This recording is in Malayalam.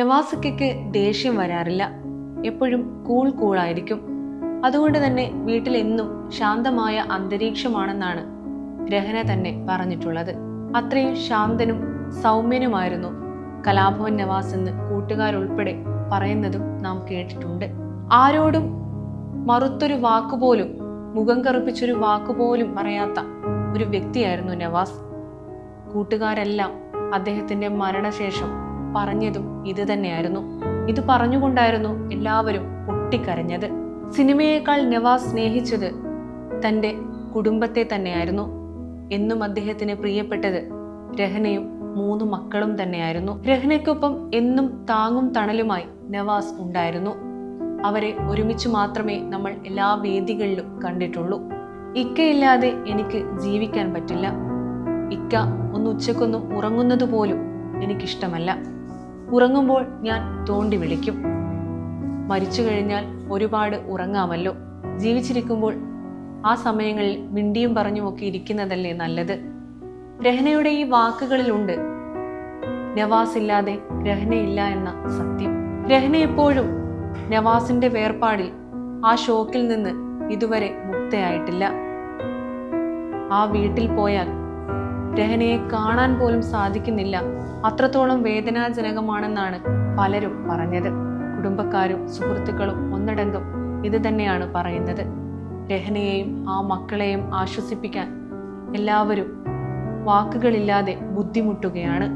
നവാസുക്കയ്ക്ക് ദേഷ്യം വരാറില്ല. എപ്പോഴും കൂൾ കൂളായിരിക്കും അതുകൊണ്ട് തന്നെ വീട്ടിലെന്നും ശാന്തമായ അന്തരീക്ഷമാണെന്നാണ് രഹന തന്നെ പറഞ്ഞിട്ടുള്ളത്. അത്രയും ശാന്തനും സൗമ്യനുമായിരുന്നു കലാഭവൻ നവാസ് എന്ന് കൂട്ടുകാരുൾപ്പെടെ പറയുന്നതും നാം കേട്ടിട്ടുണ്ട്. ആരോടും മറുത്തൊരു വാക്കുപോലും മുഖം കറുപ്പിച്ചൊരു വാക്കുപോലും പറയാത്ത ഒരു വ്യക്തിയായിരുന്നു നവാസ്. കൂട്ടുകാരെല്ലാം അദ്ദേഹത്തിന്റെ മരണശേഷം പറഞ്ഞതും ഇത് തന്നെയായിരുന്നു. ഇത് പറഞ്ഞുകൊണ്ടായിരുന്നു എല്ലാവരും പൊട്ടിക്കരഞ്ഞത്. സിനിമയേക്കാൾ നവാസ് സ്നേഹിച്ചത് തന്റെ കുടുംബത്തെ തന്നെയായിരുന്നു. എന്നും അദ്ദേഹത്തിന് പ്രിയപ്പെട്ടത് രഹനയും മൂന്ന് മക്കളും തന്നെയായിരുന്നു. രഹനയ്ക്കൊപ്പം എന്നും താങ്ങും തണലുമായി നവാസ് ഉണ്ടായിരുന്നു. അവരെ ഒരുമിച്ച് മാത്രമേ നമ്മൾ എല്ലാ വേദികളിലും കണ്ടിട്ടുള്ളൂ. ഇക്കയില്ലാതെ എനിക്ക് ജീവിക്കാൻ പറ്റില്ല. ഇക്ക ഒന്ന് ഉച്ചക്കൊന്നും ഉറങ്ങുന്നത് പോലും എനിക്കിഷ്ടമല്ല. ഉറങ്ങുമ്പോൾ ഞാൻ തോണ്ടി വിളിക്കും. മരിച്ചു കഴിഞ്ഞാൽ ഒരുപാട് ഉറങ്ങാമല്ലോ. ജീവിച്ചിരിക്കുമ്പോൾ ആ സമയങ്ങളിൽ മിണ്ടിയും പറഞ്ഞുമൊക്കെ ഇരിക്കുന്നതല്ലേ നല്ലത്? രഹനയുടെ ഈ വാക്കുകളിലുണ്ട്. നവാസ് ഇല്ലാതെ രഹനയില്ല എന്ന സത്യം. രഹന എപ്പോഴും നവാസിന്റെ വേർപാടിൽ ആ ഷോക്കിൽ നിന്ന് ഇതുവരെ മുക്തയായിട്ടില്ല. ആ വീട്ടിൽ പോയാൽ രഹനയെ കാണാൻ പോലും സാധിക്കുന്നില്ല. അത്രത്തോളം വേദനാജനകമാണെന്നാണ് പലരും പറഞ്ഞത്. കുടുംബക്കാരും സുഹൃത്തുക്കളും ഒന്നടങ്കം ഇത് തന്നെയാണ് പറയുന്നത്. രഹനയെയും ആ മക്കളെയും ആശ്വസിപ്പിക്കാൻ എല്ലാവരും വാക്കുകളില്ലാതെ ബുദ്ധിമുട്ടുകയാണ്.